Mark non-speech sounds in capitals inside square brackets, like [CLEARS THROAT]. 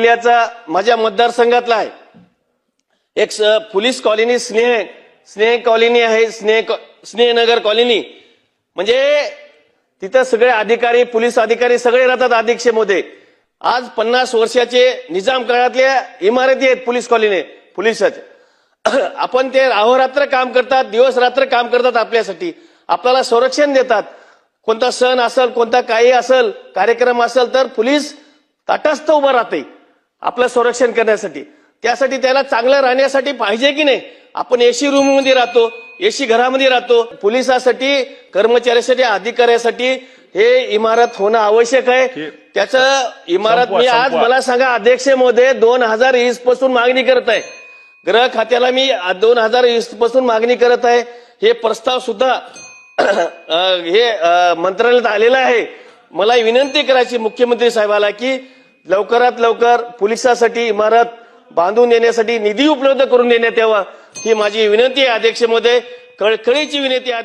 जिल्ह्याचा माझ्या मतदारसंघातला आहे. एक पोलीस कॉलनी स्नेह स्नेह कॉलनी आहे स्नेह कॉ- स्नेहनगर कॉलनी. म्हणजे तिथं सगळे अधिकारी पोलीस अधिकारी सगळे राहतात अधीक्षेमध्ये. आज पन्नास वर्षाचे निजाम काळातल्या इमारती आहेत पोलीस कॉलनी पोलिसाच्या [CLEARS THROAT] आपण ते अहोरात्र काम करतात दिवस रात्र काम करतात आपल्यासाठी. आपल्याला संरक्षण देतात. कोणता सण असेल कोणता काही असेल कार्यक्रम असेल तर पोलीस तटस्थ उभं राहते. आपलं संरक्षण करण्यासाठी. त्यासाठी त्याला चांगलं राहण्यासाठी पाहिजे की नाही? आपण एसी रूममध्ये राहतो एसी घरामध्ये राहतो. पोलिसासाठी कर्मचाऱ्यासाठी अधिकाऱ्यासाठी हे इमारत होणं आवश्यक आहे. त्याचं इमारत मी आज. मला सांगा अध्यक्ष महोदय दोन हजार वीसपासून मागणी करत आहे. गृह खात्याला मी दोन हजार वीसपासून मागणी करत आहे. हे प्रस्ताव सुद्धा हे मंत्रालयात आलेलं आहे. मला विनंती करायची मुख्यमंत्री साहेबाला की लवकरात लवकर पोलिसासाठी इमारत बांधून देण्यासाठी निधी उपलब्ध करून देण्यात यावा ही माझी विनंती आहे अध्यक्षमध्ये. कळकळीची विनंती आहे